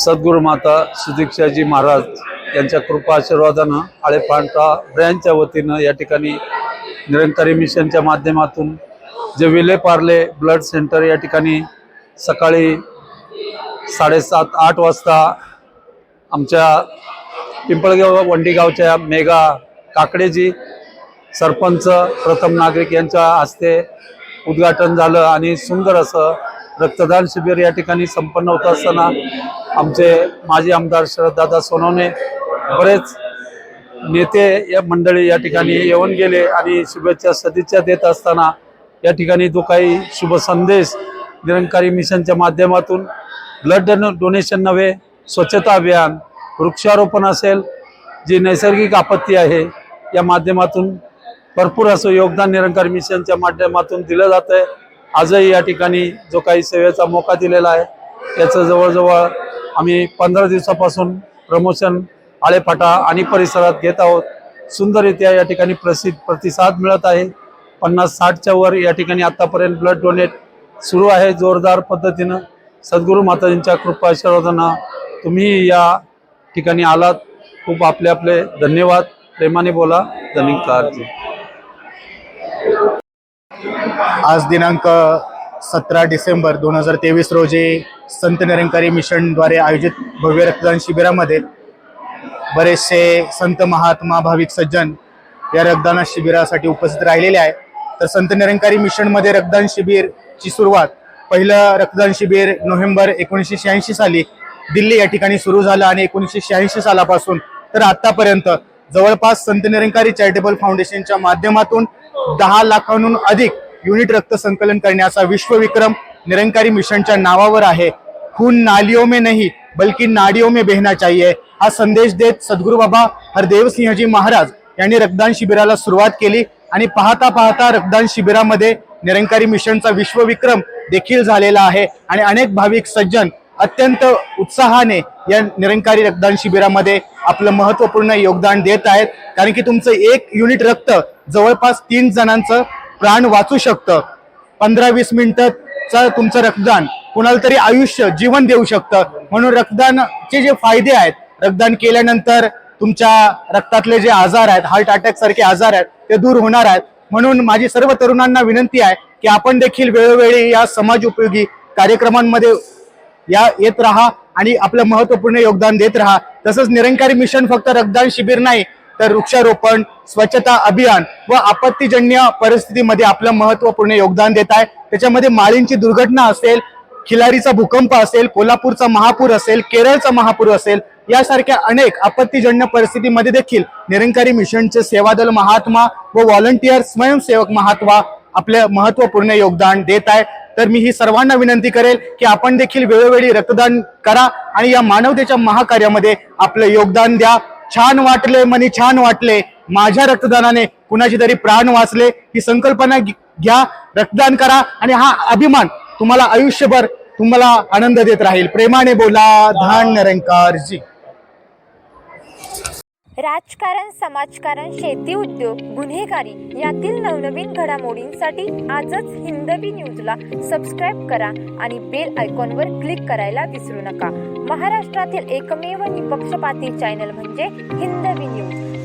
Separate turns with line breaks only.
सद्गुरू माता सुदीक्षाजी महाराज यांच्या कृपा आशीर्वादानं आळेपांढरा ब्रँचच्या वतीनं या ठिकाणी निरंकारी मिशनच्या माध्यमातून जे विले पार्ले ब्लड सेंटर या ठिकाणी सकाळी साडेसात आठ वाजता आमच्या पिंपळगाव वंडीगावच्या मेघा काकडेजी सरपंच प्रथम नागरिक यांच्या हस्ते उद्घाटन झालं आणि सुंदर असं रक्तदान शिबिर या ठिकाणी संपन्न होत असताना आमचे माजी आमदार शरददादा सोनवणे बरेच नेते या मंडळी या ठिकाणी येऊन गेले आणि शुभेच्छा सदिच्छा देत असताना या ठिकाणी जो काही शुभ संदेश निरंकारी मिशनच्या माध्यमातून ब्लड डोनेशन नव्हे स्वच्छता अभियान वृक्षारोपण असेल जी नैसर्गिक आपत्ती आहे या माध्यमातून भरपूर असं योगदान निरंकार मिशनच्या माध्यमातून दिलं जातं आहे आजही या ठिकाणी जो काही सेवेचा मोका दिलेला आहे त्याचं जवळजवळ आम्ही पंधरा दिवसापासून प्रमोशन आळेफाटा आणि परिसरात घेत आहोत. सुंदररित्या या ठिकाणी प्रसिद्ध प्रतिसाद मिळत आहे. पन्नास साठच्या वर या ठिकाणी आतापर्यंत ब्लड डोनेट सुरू आहे जोरदार पद्धतीनं. सद्गुरू माताजींच्या कृपा आशीर्वादानं तुम्ही या ठिकाणी आलात. खूप आपले आपले धन्यवाद. प्रेमाने बोला. धनिकारजी
आज दिनांक सतरा डिसेंबर दोन हजार तेवीस रोजी संत निरंकारी मिशनद्वारे आयोजित भव्य रक्तदान शिबिरामध्ये बरेचसे संत महात्मा भाविक सज्जन या रक्तदान शिबिरासाठी उपस्थित राहिलेले आहे तर संत निरंकारी मिशनमध्ये रक्तदान शिबिरची सुरुवात पहिलं रक्तदान शिबिर नोव्हेंबर एकोणीसशे शहाऐंशी साली दिल्ली या ठिकाणी सुरू झालं आणि एकोणीसशे शहाऐंशी सालापासून तर आतापर्यंत जवळपास संत निरंकारी चॅरिटेबल फाउंडेशनच्या माध्यमातून दहा लाखांहून अधिक युनिट रक्त संकलन करण्याचा विश्वविक्रम निरंकारी मिशनच्या नावावर आहे. खून नालियों में नहीं बल्कि नाडियों में बहना चाहिए. हा संदेश देत सद्गुरू बाबा हरदेव सिंहजी महाराज यांनी रक्तदान शिबिराला सुरुवात केली आणि पाहता पाहता रक्तदान शिबिरामध्ये निरंकारी मिशनचा विश्वविक्रम देखील झालेला आहे आणि अनेक भाविक सज्जन अत्यंत उत्साहाने या निरंकारी रक्तदान शिबिरामध्ये आपलं महत्त्वपूर्ण योगदान देत आहेत. कारण की तुमचं एक युनिट रक्त जवळपास तीन जणांचं प्राण वाचू शकतं. पंधरा वीस मिनिटाचं तुमचं रक्तदान. कुणाला तरी आयुष्य जीवन देऊ शकतं. म्हणून रक्तदानाचे जे फायदे आहेत रक्तदान केल्यानंतर तुमच्या रक्तातले जे आजार आहेत हार्ट अटॅक सारखे आजार आहेत ते दूर होणार आहेत. म्हणून माझी सर्व तरुणांना विनंती आहे की आपण देखील वेळोवेळी या समाज उपयोगी कार्यक्रमांमध्ये या येत राहा आणि आपलं महत्त्वपूर्ण योगदान देत राहा. तसंच निरंकारी मिशन फक्त रक्तदान शिबिर नाही तर वृक्षारोपण स्वच्छता अभियान व आपत्तीजन्य परिस्थितीमध्ये आपलं महत्त्वपूर्ण योगदान देत आहे. त्याच्यामध्ये माळींची दुर्घटना असेल खिलारीचा भूकंप असेल कोल्हापूरचा महापूर असेल केरळचा महापूर असेल यासारख्या अनेक आपत्तीजन्य परिस्थितीमध्ये देखील निरंकारी मिशनचे सेवादल महात्मा व व्हॉलंटियर स्वयंसेवक महात्मा आपले महत्त्वपूर्ण योगदान देत आहे. तर मी ही सर्वांना विनंती करेल की आपण देखील वेळोवेळी रक्तदान करा आणि या मानवतेच्या महाकार्यामध्ये आपलं योगदान द्या. छान वाटले मनी छान वाटले. माझ्या रक्तदानाने कुणाची तरी प्राण वाचले ही संकल्पना घ्या रक्तदान करा आणि हा अभिमान तुम्हाला आयुष्यभर तुम्हाला आनंद देत राहील. प्रेमाने बोला धान निरंकारजी.
राजकारण समाजकारण शेती उद्योग गुन्हेगारी यातील नवनवीन घडामोडींसाठी आजच हिंदवी न्यूजला सबस्क्राईब करा आणि बेल आयकॉनवर क्लिक करायला विसरू नका. महाराष्ट्रातील एकमेव निपक्षपाती चॅनल म्हणजे हिंदवी न्यूज.